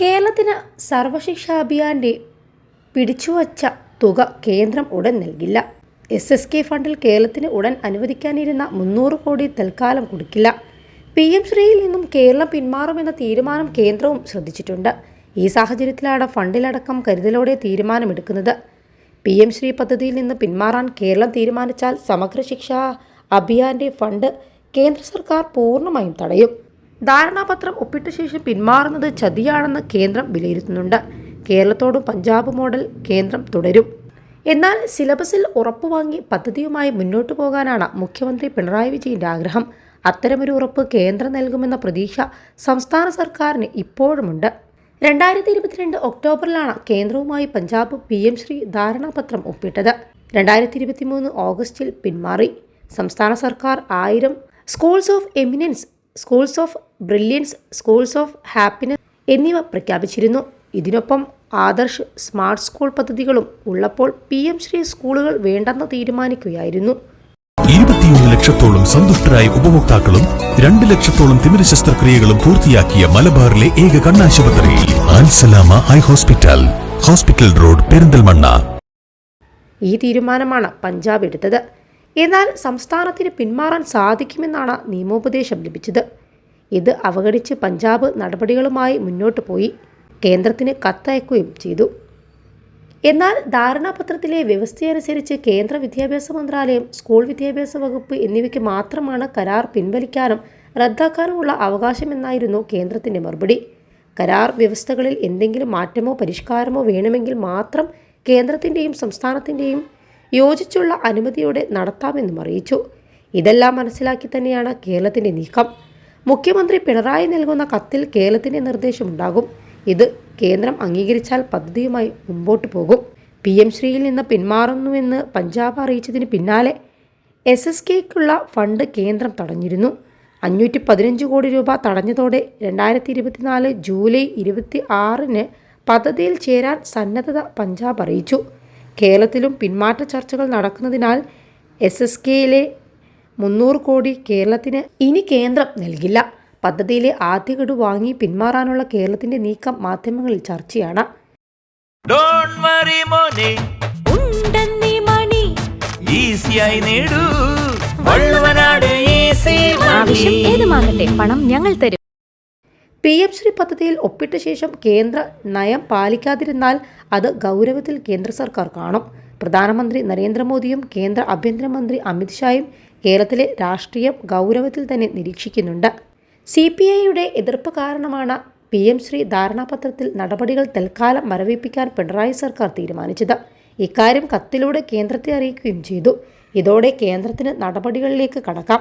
കേരളത്തിന് സർവശിക്ഷാ അഭിയാന്റെ പിടിച്ചുവച്ച തുക കേന്ദ്രം ഉടൻ നൽകില്ല. എസ് എസ് കെ ഫണ്ടിൽ കേരളത്തിന് ഉടൻ അനുവദിക്കാനിരുന്ന മുന്നൂറ് കോടി തൽക്കാലം കൊടുക്കില്ല. പി എം ശ്രീയിൽ നിന്നും കേരളം പിന്മാറുമെന്ന തീരുമാനം കേന്ദ്രവും ശ്രദ്ധിച്ചിട്ടുണ്ട്. ഈ സാഹചര്യത്തിലാണ് ഫണ്ടിലടക്കം കരുതലോടെ തീരുമാനമെടുക്കുന്നത്. പി എം ശ്രീ പദ്ധതിയിൽ നിന്ന് പിന്മാറാൻ കേരളം തീരുമാനിച്ചാൽ സമഗ്ര ശിക്ഷാ അഭിയാന്റെ ഫണ്ട് കേന്ദ്ര സർക്കാർ പൂർണമായും തടയും. ധാരണാപത്രം ഒപ്പിട്ട ശേഷം പിന്മാറുന്നത് ചതിയാണെന്ന് കേന്ദ്രം വിലയിരുത്തുന്നുണ്ട്. കേരളത്തോടും പഞ്ചാബ് മോഡൽ കേന്ദ്രം തുടരും. എന്നാൽ സിലബസിൽ ഉറപ്പുവാങ്ങി പദ്ധതിയുമായി മുന്നോട്ട് പോകാനാണ് മുഖ്യമന്ത്രി പിണറായി വിജയന്റെ ആഗ്രഹം. അത്തരമൊരു ഉറപ്പ് കേന്ദ്രം നൽകുമെന്ന പ്രതീക്ഷ സംസ്ഥാന സർക്കാരിന് ഇപ്പോഴുമുണ്ട്. രണ്ടായിരത്തി ഇരുപത്തിരണ്ട് ഒക്ടോബറിലാണ് കേന്ദ്രവുമായി പഞ്ചാബ് പി എം ശ്രീ ധാരണാപത്രം ഒപ്പിട്ടത്. രണ്ടായിരത്തി ഇരുപത്തി മൂന്ന് ഓഗസ്റ്റിൽ പിന്മാറി. സംസ്ഥാന സർക്കാർ ആയിരം. Schools of eminence schools of brilliance schools of happiness എന്നിവ പ്രഖ്യാപിച്ചിരുന്നു. ഇതിനൊപ്പം ആദർശ് സ്മാർട്ട് സ്കൂൾ പദ്ധതികളും ഉള്ളപ്പോൾ പി എം ശ്രീ സ്കൂളുകൾ വേണ്ടെന്ന് തീരുമാനിക്കുകയായിരുന്നു. ഇരുപത്തിയൊന്ന് ലക്ഷത്തോളം സന്തുഷ്ടരായ ഉപഭോക്താക്കളും രണ്ട് ലക്ഷത്തോളം തിമിര ശസ്ത്രക്രിയകളും പൂർത്തിയാക്കിയ മലബാറിലെ ഏക കണ്ണാശുപത്രി Al Salama eye hospital hospital road Perinthalmanna. ഈ തീരുമാനമാണ് പഞ്ചാബ് എടുത്തത്. എന്നാൽ സംസ്ഥാനത്തിന് പിന്മാറാൻ സാധിക്കുമെന്നാണ് നിയമോപദേശം ലഭിച്ചത്. ഇത് അവഗണിച്ച് പഞ്ചാബ് നടപടികളുമായി മുന്നോട്ട് പോയി. കേന്ദ്രത്തിന് കത്തയക്കുകയും ചെയ്തു. എന്നാൽ ധാരണാപത്രത്തിലെ വ്യവസ്ഥയനുസരിച്ച് കേന്ദ്ര വിദ്യാഭ്യാസ മന്ത്രാലയം സ്കൂൾ വിദ്യാഭ്യാസ വകുപ്പ് എന്നിവയ്ക്ക് മാത്രമാണ് കരാർ പിൻവലിക്കാനും റദ്ദാക്കാനുമുള്ള അവകാശമെന്നായിരുന്നു കേന്ദ്രത്തിന്റെ മറുപടി. കരാർ വ്യവസ്ഥകളിൽ എന്തെങ്കിലും മാറ്റമോ പരിഷ്കാരമോ വേണമെങ്കിൽ മാത്രം കേന്ദ്രത്തിന്റെയും സംസ്ഥാനത്തിന്റെയും യോജിച്ചുള്ള അനുമതിയോടെ നടത്താമെന്നും അറിയിച്ചു. ഇതെല്ലാം മനസ്സിലാക്കി തന്നെയാണ് കേരളത്തിന്റെ നീക്കം. മുഖ്യമന്ത്രി പിണറായി നൽകുന്ന കത്തിൽ കേരളത്തിന്റെ നിർദ്ദേശമുണ്ടാകും. ഇത് കേന്ദ്രം അംഗീകരിച്ചാൽ പദ്ധതിയുമായി മുമ്പോട്ട് പോകും. പി എം ശ്രീയിൽ നിന്ന് പിന്മാറുന്നുവെന്ന് പഞ്ചാബ് അറിയിച്ചതിന് പിന്നാലെ എസ് എസ് കെക്കുള്ള ഫണ്ട് കേന്ദ്രം തടഞ്ഞിരുന്നു. അഞ്ഞൂറ്റി പതിനഞ്ച് കോടി രൂപ തടഞ്ഞതോടെ രണ്ടായിരത്തി ഇരുപത്തിനാല് ജൂലൈ ഇരുപത്തി ആറിന് പദ്ധതിയിൽ ചേരാൻ സന്നദ്ധത പഞ്ചാബ് അറിയിച്ചു. കേരളത്തിലും പിന്മാറ്റ ചർച്ചകൾ നടക്കുന്നതിനാൽ എസ് എസ് കെയിലെ മുന്നൂറ് കോടി കേരളത്തിന് ഇനി കേന്ദ്രം നൽകില്ല. പദ്ധതിയിലെ ആദ്യ ഗഡു വാങ്ങി പിന്മാറാനുള്ള കേരളത്തിന്റെ നീക്കം മാധ്യമങ്ങളിൽ ചർച്ചയാണ്. ഡോൺ വറി മോനെ. ഉണ്ടെന്നീ മണി. ഈസിയായി നേടൂ. വള്ളുവനാട് ഈസി ആവശ്യം ഏതുമാകട്ടെ പണം ഞങ്ങൾ തരും. പി എം ശ്രീ പദ്ധതിയിൽ ഒപ്പിട്ട ശേഷം കേന്ദ്ര നയം പാലിക്കാതിരുന്നാൽ അത് ഗൗരവത്തിൽ കേന്ദ്ര സർക്കാർ കാണും. പ്രധാനമന്ത്രി നരേന്ദ്രമോദിയും കേന്ദ്ര ആഭ്യന്തരമന്ത്രി അമിത്ഷായും കേരളത്തിലെ രാഷ്ട്രീയം ഗൗരവത്തിൽ തന്നെ നിരീക്ഷിക്കുന്നുണ്ട്. സി പി ഐയുടെ എതിർപ്പ് കാരണമാണ് പി എം ശ്രീ ധാരണാപത്രത്തിൽ നടപടികൾ തൽക്കാലം മരവിപ്പിക്കാൻ പിണറായി സർക്കാർ തീരുമാനിച്ചത്. ഇക്കാര്യം കത്തിലൂടെ കേന്ദ്രത്തെ അറിയിക്കുകയും ചെയ്തു. ഇതോടെ കേന്ദ്രത്തിന് നടപടികളിലേക്ക് കടക്കാം.